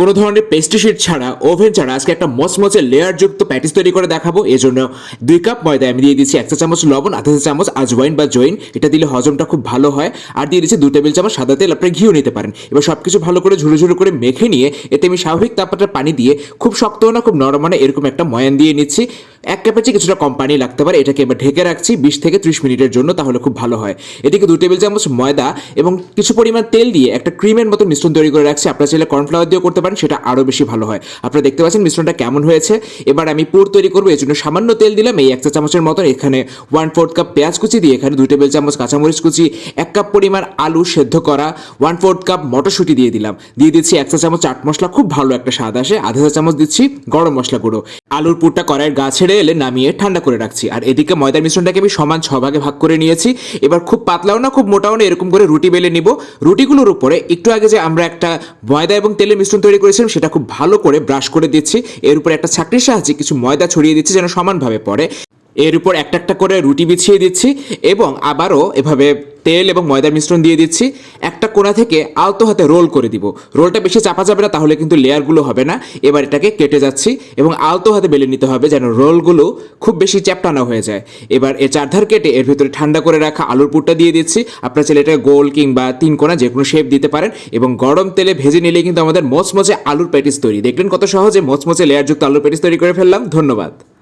কোনো ধরনের পেস্টিসাইড ছাড়া ওভেন ছাড়া আজকে একটা মচমচে লেয়ারযুক্ত প্যাটিস তৈরি করে দেখাবো। এই জন্য দুই কাপ ময়দা আমি দিয়ে দিচ্ছি এক চা চামচ লবণ, আধা চা চামচ আজওয়াইন বা জৈন এটা দিলে হজমটা খুব ভালো হয়। আর দিয়ে দিচ্ছি দু টেবিল চামচ সাদা তেল, আপনি ঘিও নিতে পারেন। এবার সব কিছু ভালো করে ঝুড়ো ঝুড়ো করে মেখে নিয়ে এতে আমি স্বাভাবিক তাপমাত্রা পানি দিয়ে খুব শক্ত না, খুব নরম মানে এরকম একটা ময়ান দিয়ে নিচ্ছি। এক কাপের চেয়ে কিছুটা কম পানি লাগতে পারে, এটাকে এবার ঢেকে রাখছি বিশ থেকে ত্রিশ মিনিটের জন্য, তাহলে খুব ভালো হয়। এদিকে দু টেবিল চামচ ময়দা এবং কিছু পরিমাণ তেল দিয়ে একটা ক্রিমের মতো মিশ্রণ তৈরি করে রাখছি। আপনারা চাইলে কর্নফ্লাওয়ার দিয়েও করতে পারেন, সেটা আরও বেশি ভালো হয়। আপনারা দেখতে পাচ্ছেন মিশ্রণটা কেমন হয়েছে। এবার আমি পুর তৈরি করব, এর জন্য সামান্য তেল দিলাম, এই এক চা চামচের মতো এখানে ওয়ান ফোর্থ কাপ পেঁয়াজ কুচি দিয়ে এখানে দুই টেবিল চামচ কাঁচামরিচ কুচি, এক কাপ পরিমাণ আলু সেদ্ধ করা ওয়ান ফোর্থ কাপ মটরশুঁটি দিয়ে দিলাম। দিয়ে দিচ্ছি এক চা চামচ চাট মশলা, খুব ভালো একটা স্বাদ আসে। আধা চা চামচ দিচ্ছি গরম মশলা গুঁড়ো। আলুর পুরটা কড়াইয়ের গা ছেড়ে এলে নামিয়ে ঠান্ডা করে রাখছি। আর এদিকে ময়দার মিশ্রণটাকে আমি সমান ছ ভাগে ভাগ করে নিয়েছি। এবার খুব পাতলাও না, খুব মোটাও না, এরকম করে রুটি বেলে নিব। রুটিগুলোর উপরে একটু আগে যে আমরা একটা ময়দা এবং তেলের মিশ্রণ তৈরি করেছিলাম, সেটা খুব ভালো করে ব্রাশ করে দিচ্ছি। এর উপরে একটা ছাকরির সাহায্যে কিছু ময়দা ছড়িয়ে দিচ্ছি যেন সমানভাবে পড়ে। এর উপর একটা একটা করে রুটি বিছিয়ে দিচ্ছি এবং আবারও এভাবে তেল এবং ময়দার মিশ্রণ দিয়ে দিচ্ছি। একটা কোণা থেকে আলতো হাতে রোল করে দিব। রোলটা বেশি চাপা যাবে না, তাহলে কিন্তু লেয়ারগুলো হবে না। এবার এটাকে কেটে যাচ্ছি এবং আলতো হাতে বেলে নিতে হবে যেন রোলগুলো খুব বেশি চ্যাপটা না হয়ে যায়। এবার এ চারধার কেটে এর ভিতরে ঠান্ডা করে রাখা আলুর পুরটা দিয়ে দিচ্ছি। আপনার চাইলে এটা গোল কিংবা তিন কোণা যে কোনো শেপ দিতে পারেন এবং গরম তেলে ভেজে নিলে কিন্তু আমাদের মচমচে আলুর প্যাটিস তৈরি। দেখলেন কত সহজে মচমচে লেয়ারযুক্ত আলুর প্যাটিস তৈরি করে ফেললাম। ধন্যবাদ।